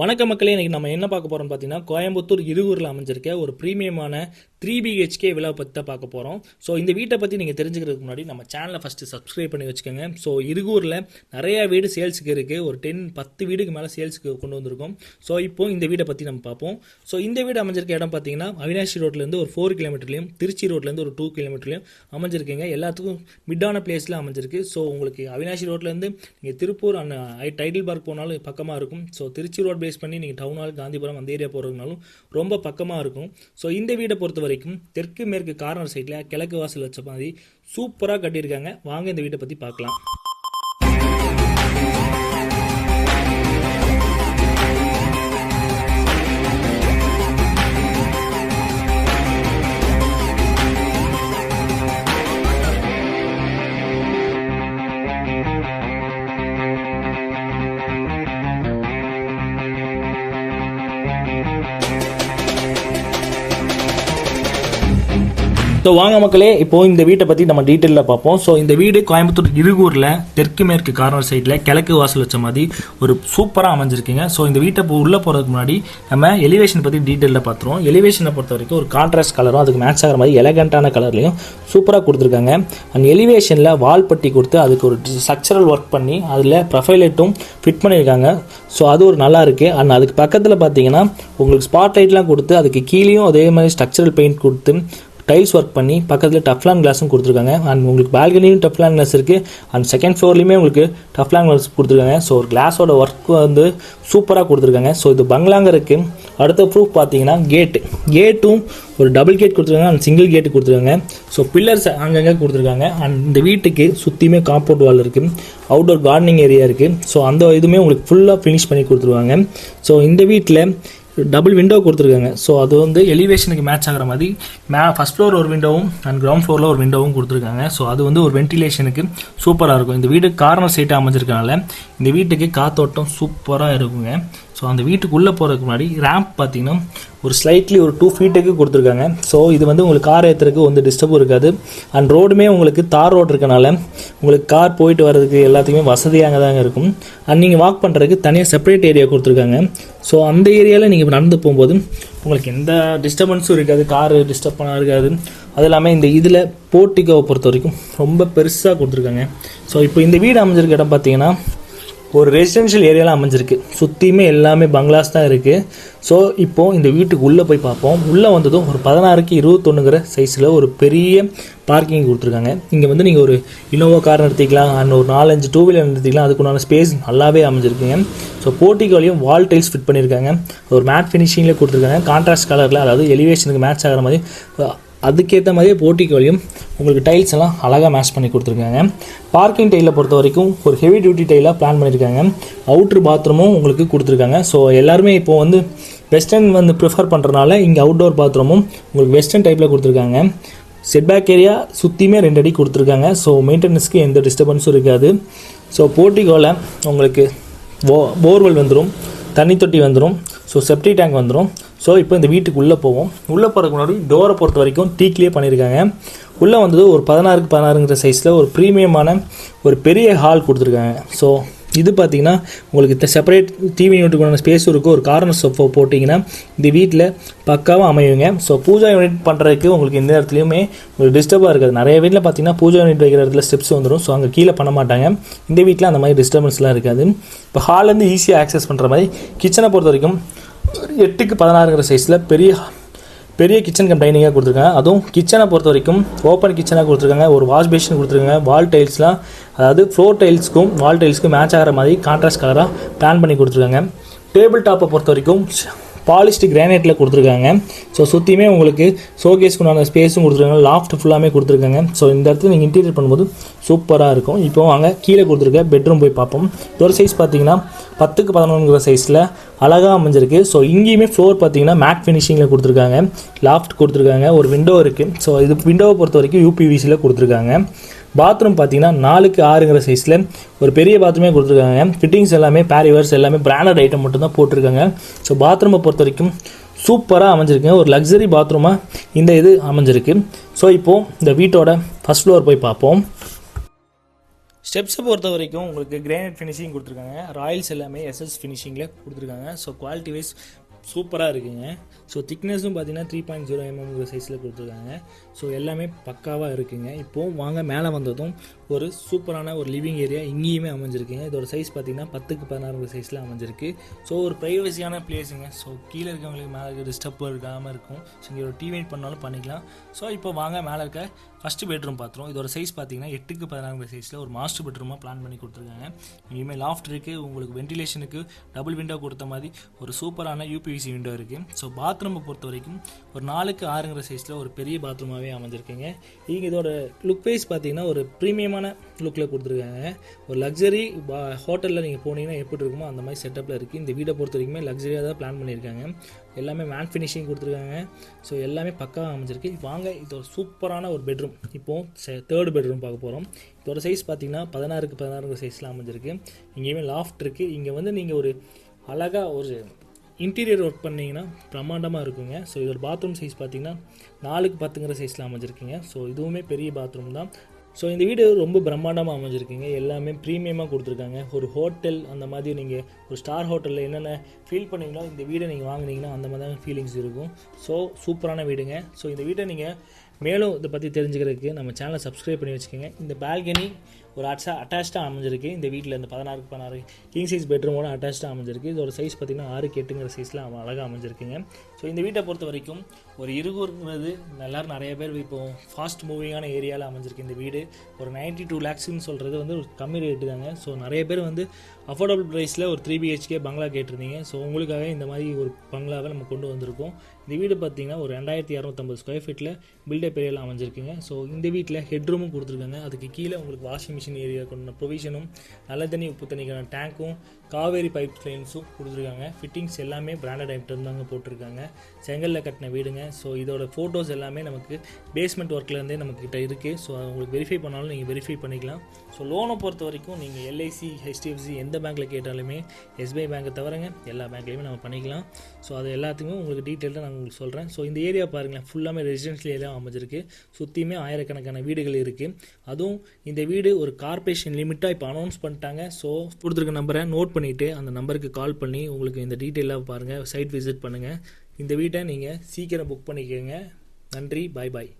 வணக்க மக்களே இன்றைக்கி நம்ம என்ன பார்க்க போகிறோம்னு பார்த்தீங்கன்னா கோயம்புத்தூர் இருகூரில் அமைஞ்சிருக்க ஒரு ப்ரீமியமான த்ரீ பிஹெச்கே விழா பற்றி தான் பார்க்க போகிறோம் ஸோ இந்த வீட்டை பற்றி நீங்கள் தெரிஞ்சுக்கிறதுக்கு முன்னாடி நம்ம சேனலை ஃபஸ்ட்டு சப்ஸ்கிரைப் பண்ணி வச்சுக்கோங்க. ஸோ இருகூரில் நிறையா வீடு சேல்ஸுக்கு இருக்குது ஒரு டென் பத்து வீடுக்கு மேலே சேல்ஸுக்கு கொண்டு வந்திருக்கோம். ஸோ இப்போது இந்த வீடை பற்றி நம்ம பார்ப்போம். ஸோ இந்த வீடு அமைஞ்சிருக்க இடம் பார்த்தீங்கன்னா அவினாஷி ரோட்லேருந்து ஒரு ஃபோர் கிலோமீட்டர்லையும் திருச்சி ரோட்லேருந்து ஒரு டூ கிலோமீட்டர்லையும் அமைஞ்சிருக்குங்க. எல்லாத்துக்கும் மிட்டான பிளேஸில் அமைஞ்சிருக்கு. ஸோ உங்களுக்கு அவினாஷி ரோட்லேருந்து நீங்கள் திருப்பூர் அண்ட் டைட்டில் பார்க் போனாலும் பக்கமாக இருக்கும். ஸோ திருச்சி ரோட் பேஸ் பண்ணி நீங்கள் டவுன் ஹால் காந்திபுரம் அந்த ஏரியா போகிறதுனாலும் ரொம்ப பக்கமாக இருக்கும். ஸோ இந்த வீடை பொறுத்த வரைக்கும் தெற்கு மேற்கு கார்னர் சைடில் கிழக்கு வாசல் வச்ச மாதிரி சூப்பராக கட்டியிருக்காங்க. வாங்க இந்த வீட்டை பற்றி பார்க்கலாம். ஸோ வாங்க மக்களே இப்போ இந்த வீட்டை பற்றி நம்ம டீட்டெயிலில் பார்ப்போம். ஸோ இந்த வீடு கோயம்புத்தூர் இருகூரில் தெற்கு மேற்கு கார்னர் சைடில் கிழக்கு வாசல் வச்ச மாதிரி ஒரு சூப்பராக அமைஞ்சிருக்குங்க. ஸோ இந்த வீட்டை இப்போ உள்ளே போகிறதுக்கு முன்னாடி நம்ம எலிவேஷன் பற்றி டீட்டெயிலில் பார்த்துருவோம். எலிவேஷனை பொறுத்த வரைக்கும் ஒரு கான்ட்ராஸ்ட் கலரும் அதுக்கு மேட்ச் ஆகிற மாதிரி எலகண்ட்டான கலர்லையும் சூப்பராக கொடுத்துருக்காங்க. அண்ட் எலிவேஷனில் வால் பட்டி கொடுத்து அதுக்கு ஒரு ஸ்ட்ரக்சரல் ஒர்க் பண்ணி அதில் ப்ரொஃபைலைட்டும் ஃபிட் பண்ணியிருக்காங்க. ஸோ அது ஒரு நல்லா இருக்குது அண்ட் அதுக்கு பக்கத்தில் பார்த்தீங்கன்னா உங்களுக்கு ஸ்பாட் லைட்லாம் கொடுத்து அதுக்கு கீழேயும் அதே மாதிரி ஸ்ட்ரக்சரல் பெயிண்ட் கொடுத்து டைல்ஸ் ஒர்க் பண்ணி பக்கத்தில் டஃப்லான் கிளாஸும் கொடுத்துருக்காங்க. அண்ட் உங்களுக்கு பால்கனியும் டஃப்லான் கிளாஸ் இருக்குது அண்ட் செகண்ட் ஃப்ளோர்லேயுமே உங்களுக்கு டஃப்லான் கிளாஸ் கொடுத்துருக்காங்க. ஸோ ஒரு கிளாஸோட ஒர்க் வந்து சூப்பராக கொடுத்துருக்காங்க. ஸோ இது பங்களாங்க இருக்குது அடுத்த ப்ரூஃப் பார்த்தீங்கன்னா கேட்டு கேட்டும் ஒரு டபுள் கேட் கொடுத்துருக்காங்க. அண்ட் சிங்கிள் கேட்டு கொடுத்துருக்காங்க. ஸோ பில்லர்ஸ் அங்கங்கே கொடுத்துருக்காங்க. அண்ட் இந்த வீட்டுக்கு சுற்றியுமே காம்பவுண்ட் வால் இருக்குது அவுட்டோர் கார்டனிங் ஏரியா இருக்குது ஸோ அந்த இதுவுமே உங்களுக்கு ஃபுல்லாக ஃபினிஷ் பண்ணி கொடுத்துருவாங்க. ஸோ இந்த வீட்டில் டபுள் விண்டோ கொடுத்துருக்காங்க. ஸோ அது வந்து எலிவேஷனுக்கு மேட்ச் ஆகிற மாதிரி மே ஃபஸ்ட் ஃப்ளோர் ஒரு விண்டோவும் அண்ட் கிரவுண்ட் ஃப்ளோரில் ஒரு விண்டோவும் கொடுத்துருக்காங்க. ஸோ அது வந்து ஒரு வென்டிலேஷனுக்கு சூப்பராக இருக்கும். இந்த வீடு கார்னர் சைட்டாக அமைஞ்சிருக்கனால இந்த வீட்டுக்கு காத்தோட்டம் சூப்பராக இருக்குங்க. ஸோ அந்த வீட்டுக்குள்ளே போகிறதுக்கு முன்னாடி ரேம்ப் பார்த்தீங்கன்னா ஒரு ஸ்லைட்லி ஒரு டூ ஃபீட்டுக்கு கொடுத்துருக்காங்க. ஸோ இது வந்து உங்களுக்கு கார் ஏற்றுறதுக்கு வந்து டிஸ்டர்பும் இருக்காது. அண்ட் ரோடுமே உங்களுக்கு தார் ரோடு இருக்கனால உங்களுக்கு கார் போயிட்டு வர்றதுக்கு எல்லாத்துக்குமே வசதியாக தாங்க இருக்கும். அண்ட் நீங்கள் வாக் பண்ணுறதுக்கு தனியாக செப்பரேட் ஏரியா கொடுத்துருக்காங்க. ஸோ அந்த ஏரியாவில் நீங்கள் நடந்து போகும்போது உங்களுக்கு எந்த டிஸ்டர்பன்ஸும் இருக்காது. கார் டிஸ்டர்ப் பண்ண இருக்காது. அது இல்லாமல் இந்த இதில் போர்ட்டிகோவை பொறுத்த வரைக்கும் ரொம்ப பெருசாக கொடுத்துருக்காங்க. ஸோ இப்போ இந்த வீடு அமைஞ்சிருக்க இடம் பார்த்தீங்கன்னா ஒரு ரெசிடென்ஷியல் ஏரியாவில் அமைஞ்சிருக்கு. சுற்றியுமே எல்லாமே பங்களாஸ் தான் இருக்குது ஸோ இப்போது இந்த வீட்டுக்கு உள்ளே போய் பார்ப்போம். உள்ளே வந்ததும் ஒரு பதினாறுக்கு இருபத்தொன்னுங்கிற சைஸில் ஒரு பெரிய பார்க்கிங் கொடுத்துருக்காங்க. இங்கே வந்து நீங்கள் ஒரு இனோவா கார் நிறுத்திக்கலாம் அண்ட் ஒரு நாலஞ்சு டூ வீலர் நிறுத்திக்கலாம் அதுக்குண்டான ஸ்பேஸ் நல்லாவே அமைஞ்சிருக்குங்க. ஸோ போர்ட்டிகோலையும் வால் டைல்ஸ் ஃபிட் பண்ணியிருக்காங்க. ஒரு மேட் ஃபினிஷிங்கில் கொடுத்துருக்காங்க. கான்ட்ராஸ்ட் கலரில் அதாவது எலிவேஷனுக்கு மேட்ச் ஆகிற மாதிரி அதுக்கேற்ற மாதிரியே போர்ட்டிகோலையும் உங்களுக்கு டைல்ஸ் எல்லாம் அழகாக மேட்ச் பண்ணி கொடுத்துருக்காங்க. பார்க்கிங் டைலை பொறுத்த வரைக்கும் ஒரு ஹெவி டியூட்டி டைலாக பிளான் பண்ணியிருக்காங்க அவுட்ரு பாத்ரூமும் உங்களுக்கு கொடுத்துருக்காங்க. ஸோ எல்லாருமே இப்போது வந்து வெஸ்டர்ன் வந்து ப்ரிஃபர் பண்ணுறனால இங்கே அவுட்டோர் பாத்ரூமும் உங்களுக்கு வெஸ்டர்ன் டைப்பில் கொடுத்துருக்காங்க. செட்பேக் ஏரியா சுற்றியுமே ரெண்டு அடி கொடுத்துருக்காங்க. ஸோ மெயின்டெனன்ஸ்க்கு எந்த டிஸ்டர்பன்ஸும் இருக்காது. ஸோ போர்ட்டிகோவில் உங்களுக்கு போ போர்வெல் வந்துடும் தண்ணி தொட்டி வந்துடும் ஸோ செப்டி டேங்க் வந்துடும் ஸோ இப்போ இந்த வீட்டுக்கு உள்ளே போவோம். உள்ளே போகிறதுக்கு முன்னாடி டோரை பொறுத்த வரைக்கும் டீக்லேயே பண்ணியிருக்காங்க. உள்ளே வந்தது ஒரு பதினாறுக்கு பதினாறுங்கிற சைஸில் ஒரு ப்ரீமியமான ஒரு பெரிய ஹால் கொடுத்துருக்காங்க. ஸோ இது பார்த்தீங்கன்னா உங்களுக்கு செப்பரேட் டிவி யூனிட்டுக்கான ஸ்பேஸ் இருக்கும் ஒரு கார்னர் சோஃபா போட்டிங்கன்னா இந்த வீட்டில் பக்காவாக அமையுங்க. ஸோ பூஜா யூனிட் பண்ணுறதுக்கு உங்களுக்கு எந்த இடத்துலையுமே ஒரு டிஸ்டர்பாக இருக்காது. நிறைய வீட்டில் பார்த்தீங்கன்னா பூஜா யூனிட் வைக்கிற இடத்துல ஸ்டெப்ஸ் வந்துடும் ஸோ அங்கே கீழே பண்ண மாட்டாங்க. இந்த வீட்டில் அந்த மாதிரி டிஸ்டர்பன்ஸ்லாம் இருக்காது. இப்போ ஹால்லேருந்து ஈஸியாக ஆக்சஸ் பண்ணுற மாதிரி கிச்சனை பொறுத்த வரைக்கும் எட்டுக்கு பதினாறுங்கிற சைஸில் பெரிய பெரிய கிச்சன் கம் டைனிங்காக கொடுத்துருக்காங்க. அதுவும் கிச்சனை பொறுத்த வரைக்கும் ஓப்பன் கிச்சனாக கொடுத்துருக்காங்க. ஒரு வாஷ் பேஷன் கொடுத்துருக்காங்க. வால் டைல்ஸ்லாம் அதாவது ஃப்ளோர் டைல்ஸ்க்கும் வால் டைல்ஸ்க்கும் மேட்ச் ஆகிற மாதிரி கான்ட்ராஸ்ட் கலராக பிளான் பண்ணி கொடுத்துருக்காங்க. டேபிள் டாப்பை பொறுத்த வரைக்கும் பாலிஸ்டு கிரானைட்டில் கொடுத்துருக்காங்க. ஸோ சுற்றியுமே உங்களுக்கு ஷோகேஸ்க்கு உண்டான ஸ்பேஸும் கொடுத்துருக்காங்க. லாஃப்ட் ஃபுல்லாமே கொடுத்துருக்காங்க. ஸோ இந்த இடத்துல நீங்கள் இன்டீரியர் பண்ணும்போது சூப்பராக இருக்கும். இப்போ அங்கே கீழே கொடுத்துருக்க பெட்ரூம் போய் பார்ப்போம். டோர் சைஸ் பார்த்தீங்கன்னா பத்துக்கு பதினொன்றுங்கிற சைஸில் அழகாக அமைஞ்சிருக்கு. ஸோ இங்கேயுமே ஃப்ளோர் பார்த்தீங்கன்னா மேட் ஃபினிஷிங்கில் கொடுத்துருக்காங்க. லாஃப்ட் கொடுத்துருக்காங்க. ஒரு விண்டோ இருக்குது ஸோ இது விண்டோவை பொறுத்த வரைக்கும் யூபிவிசியில் கொடுத்துருக்காங்க. பாத்ரூம் பார்த்தீங்கன்னா நாலுக்கு ஆறுங்கிற சைஸில் ஒரு பெரிய பாத்ரூமே கொடுத்துருக்காங்க. ஃபிட்டிங்ஸ் எல்லாமே பேரிவர்ஸ் எல்லாமே பிராண்டட் ஐட்டம் மட்டும்தான் போட்டிருக்காங்க. ஸோ பாத்ரூமை பொறுத்த வரைக்கும் சூப்பராக அமைஞ்சிருக்கு. ஒரு லக்ஸரி பாத்ரூமாக இந்த இது அமைஞ்சிருக்கு. ஸோ இப்போது இந்த வீட்டோட ஃபஸ்ட் ஃப்ளோர் போய் பார்ப்போம். ஸ்டெப்ஸை பொறுத்த வரைக்கும் உங்களுக்கு கிரானைட் ஃபினிஷிங் கொடுத்துருக்காங்க. ராயல்ஸ் எல்லாமே எஸ்எஸ் ஃபினிஷிங்கில் கொடுத்துருக்காங்க. ஸோ குவாலிட்டி வைஸ் சூப்பராக இருக்குங்க. ஸோ திக்னஸும் பார்த்தீங்கன்னா த்ரீ பாயிண்ட் ஜீரோ எம்எம் சைஸில் கொடுத்துருக்காங்க. ஸோ எல்லாமே பக்காவாக இருக்குங்க. இப்போது வாங்க மேலே வந்ததும் ஒரு சூப்பரான ஒரு லிவிங் ஏரியா இங்கேயுமே அமைஞ்சிருக்குங்க. இதோட சைஸ் பார்த்தீங்கன்னா பத்துக்கு பதினாறு சைஸில் அமைஞ்சிருக்கு. ஸோ ஒரு ப்ரைவசியான பிளேஸுங்க ஸோ கீழே இருக்கவங்களுக்கு மேலே இருக்க டிஸ்டர்ப் இருக்காமல் இருக்கும். ஸோ இங்கே ஒரு டிவைட் பண்ணாலும் பண்ணிக்கலாம். ஸோ இப்போ வாங்க மேலே இருக்க ஃபஸ்ட்டு பெட்ரூம் பார்த்துருவோம் இதோட சைஸ் பார்த்தீங்கன்னா எட்டுக்கு பதினாறு சைஸில் ஒரு மாஸ்டர் பெட்ரூமாக பிளான் பண்ணி கொடுத்துருக்காங்க. இனிமேல் லாஃப்ட் இருக்குது உங்களுக்கு வென்டிலேஷனுக்கு டபுள் விண்டோ கொடுத்த மாதிரி ஒரு சூப்பரான யூபிவிசி விண்டோ இருக்குது ஸோ பாத்ரூமை பொறுத்த வரைக்கும் ஒரு நாலுக்கு ஆறுங்கிற சைஸில் ஒரு பெரிய பாத்ரூமாகவே அமைஞ்சிருக்குங்க. இங்கே இதோட லுக் வைஸ் பார்த்தீங்கன்னா ஒரு ப்ரீமியமான லுக்கில் கொடுத்துருக்காங்க. ஒரு லக்ஸரி பா ஹோட்டலில் நீங்கள் போனீங்கன்னா எப்படி இருக்குமோ அந்த மாதிரி செட்டப்பில் இருக்குது இந்த வீடை பொறுத்த வரைக்குமே லக்ஸரியாக தான் பிளான் பண்ணியிருக்காங்க. எல்லாமே மேன் ஃபினிஷிங் கொடுத்துருக்காங்க. ஸோ எல்லாமே பக்காவாக அமைஞ்சிருக்கு. வாங்க இது ஒரு சூப்பரான ஒரு பெட்ரூம் இப்போது தேர்ட் பெட்ரூம் பார்க்க போகிறோம் இதோட சைஸ் பார்த்தீங்கன்னா பதினாறுக்கு பதினாறு சைஸில் அமைஞ்சிருக்கு. இங்கேயுமே லாஃப்ட் இருக்குது இங்கே வந்து நீங்கள் ஒரு அழகாக ஒரு இன்டீரியர் ஒர்க் பண்ணிங்கன்னா பிரம்மாண்டமாக இருக்குங்க. ஸோ இதோட பாத்ரூம் சைஸ் பார்த்தீங்கன்னா நாலுக்கு பத்துங்கிற சைஸில் அமைஞ்சிருக்குங்க. ஸோ இதுவுமே பெரிய பாத்ரூம் தான். ஸோ இந்த வீடு ரொம்ப பிரம்மாண்டமாக அமைஞ்சிருக்குங்க. எல்லாமே ப்ரீமியமாக கொடுத்துருக்காங்க. ஒரு ஹோட்டல் அந்த மாதிரி நீங்கள் ஒரு ஸ்டார் ஹோட்டலில் என்னென்ன ஃபீல் பண்ணீங்களோ இந்த வீடை நீங்கள் வாங்கினீங்கன்னா அந்த மாதிரி தான் ஃபீலிங்ஸ் இருக்கும். ஸோ சூப்பரான வீடுங்க. ஸோ இந்த வீட்டை நீங்கள் மேலும் இதை பற்றி தெரிஞ்சுக்கிறதுக்கு நம்ம சேனலை சப்ஸ்கிரைப் பண்ணி வச்சுக்கோங்க. இந்த பால்கனி ஒரு அட்டா அட்டாச்சாக அமைஞ்சிருக்கு. இந்த வீட்டில் இந்த பதினாறுக்கு பதினாறு கிங் சைஸ் பெட்ரூமோட அட்டாச்சாக அமைஞ்சிருக்கு. இதோட சைஸ் பார்த்தீங்கன்னா ஆறுக்கு எட்டுங்கிற சைஸில் அழகாக அமைஞ்சிருக்குங்க. ஸோ இந்த வீட்டை பொறுத்த வரைக்கும் ஒரு இருகூறுங்கிறது எல்லாரும் நிறைய பேர் இப்போ ஃபாஸ்ட் மூவிங்கான ஏரியாவில் அமைஞ்சிருக்கு இந்த வீடு. ஒரு நைன்ட்டி டூ லேக்ஸ்னு சொல்கிறது வந்து ஒரு கம்மி ரேட்டு தாங்க. ஸோ நிறைய பேர் வந்து அஃபோர்டபுள் ப்ரைஸில் ஒரு த்ரீ பிஹெச்கே பங்களா கேட்டிருந்தீங்க. ஸோ உங்களுக்காக இந்த மாதிரி ஒரு பங்களாவை நம்ம கொண்டு வந்திருக்கோம். இந்த வீடு பார்த்தீங்கன்னா ஒரு ரெண்டாயிரத்தி இரநூத்தம்பது ஸ்கொயர் ஃபீட்டில் பில்டப் ஏரியாவில் அமைஞ்சிருக்குங்க. ஸோ இந்த வீட்டில் ஹெட்ரூமும் கொடுத்துருக்காங்க. அதுக்கு கீழே உங்களுக்கு வாஷிங் மிஷின் ஏரியா ஏரியாக்கான ப்ரொவிஷனும் நல்ல தண்ணி உப்பு தண்ணிக்கான டேங்க்கும் காவேரி பைப் லைன்ஸும் கொடுத்துருக்காங்க. ஃபிட்டிங்ஸ் எல்லாமே பிராண்டட் ஐட்டம் தாங்க போட்டிருக்காங்க. செங்கல்ல கட்டின வீடுங்க. ஸோ இதோட ஃபோட்டோஸ் எல்லாமே நமக்கு பேஸ்மெண்ட் ஒர்க்லேருந்தே நம்மக்கிட்ட இருக்குது ஸோ உங்களுக்கு வெரிஃபை பண்ணாலும் நீங்கள் வெரிஃபை பண்ணிக்கலாம். ஸோ லோனை பொறுத்த வரைக்கும் நீங்கள் எல்ஐசி ஹெச்டிஎஃப்சி எந்த பேங்க்கில் கேட்டாலுமே எஸ்பிஐ பேங்க்கை தவிரங்க எல்லா பேங்க்லேயுமே நம்ம பண்ணிக்கலாம். ஸோ அது எல்லாத்துக்குமே உங்களுக்கு டீட்டெயிலாக நான் உங்களுக்கு சொல்கிறேன் ஸோ இந்த ஏரியா பாருங்களேன். ஃபுல்லாமே ரெசிடென்ஷியல் ஏரியா அமைஞ்சிருக்கு. சுற்றியுமே ஆயிரக்கணக்கான வீடுகள் இருக்குது அதுவும் இந்த வீடு ஒரு கார்பரேஷன் லிமிட்டாக இப்போ அனௌன்ஸ் பண்ணிட்டாங்க. ஸோ கொடுத்துருக்க நம்பரை நோட் பண்ணிவிட்டு அந்த நம்பருக்கு கால் பண்ணி உங்களுக்கு இந்த டீட்டெயிலாக பாருங்கள் சைட் விசிட் பண்ணுங்கள் இந்த வீட்டை நீங்கள் சீக்கிரம் புக் பண்ணிக்கோங்க. நன்றி பாய் பாய்